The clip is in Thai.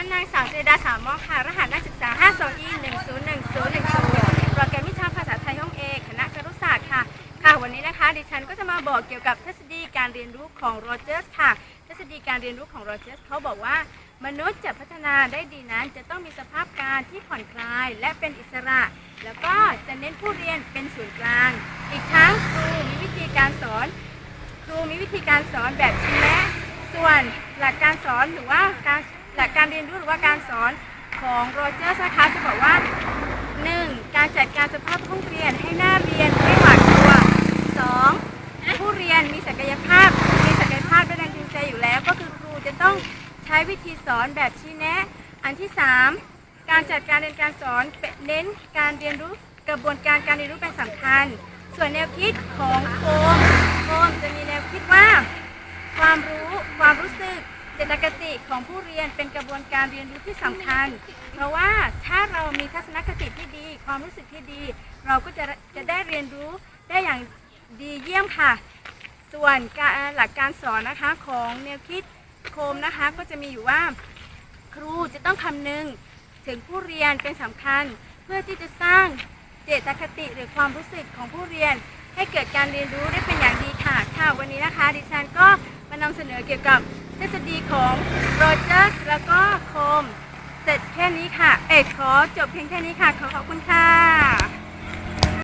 ฉันนางสาวเจดาสามมอค่ะ รหัสนักศึกษา 52E 101010โปรแกรมวิชาภาษาไทยห้องเอกคณะครุศาสตร์ค่ะ ค่ะ วันนี้นะคะ ดิฉันก็จะมาบอกเกี่ยวกับทฤษฎีการเรียนรู้ของโรเจอร์สค่ะ ทฤษฎีการเรียนรู้ของโรเจอร์สเขาบอกว่ามนุษย์จะพัฒนาได้ดีนั้น จะต้องมีสภาพการที่ผ่อนคลาย และเป็นอิสระ แล้วก็จะเน้นผู้เรียนเป็นศูนย์กลาง อีกทั้งครูมีวิธีการสอน ครูมีวิธีการสอนแบบชี้แนะส่วนหลักการสอนหรือว่าการหลักกา รเรียนรู้หรือว่าการสอนของโรเจอร์สนะคะจะบอกว่า 1. การจัดการสภาพห้องเรียนให้น่าเรียนไม่หวาดกลัว 2. ผู้เรียนมีศักยภาพ มีศักยภาพด้วยแรงจูงใจอยู่แล้ว ก็คือครูจะต้องใช้วิธีสอนแบบชี้แนะ อันที่ 3. การจัดการเรียนการสอนเน้นการเรียนรู้กระบวนการการเรียนรู้เป็นสำคัญ ส่วนแนวคิดของโคมโคมจะมีแนวคิดว่า ความรู้ความรู้สึก จตคติของผู้เรียนเป็นกระบวนการเรียนรู้ที่สำคัญ เพราะว่าถ้าเรามีทัศนคติที่ดี ความรู้สึกที่ดี เราก็จะจะได้เรียนรู้ได้อย่างดีเยี่ยมค่ะ ส่วนหลักการสอนนะคะของแนวคิดโคมนะคะ ก็จะมีอยู่ว่าครูจะต้องคำนึงถึงผู้เรียนเป็นสำคัญ เพื่อที่จะสร้างเจตคติหรือความรู้สึกของผู้เรียน ให้เกิดการเรียนรู้ได้เป็นอย่างดีค่ะค่ะวันนี้นะคะ ดิฉันก็มานำเสนอเกี่ยวกับ ทฤษฎีของโรเจอร์สแล้วก็โคม เสร็จแค่นี้ค่ะ เอกขอจบเพียงแค่นี้ค่ะ ขอขอบคุณค่ะ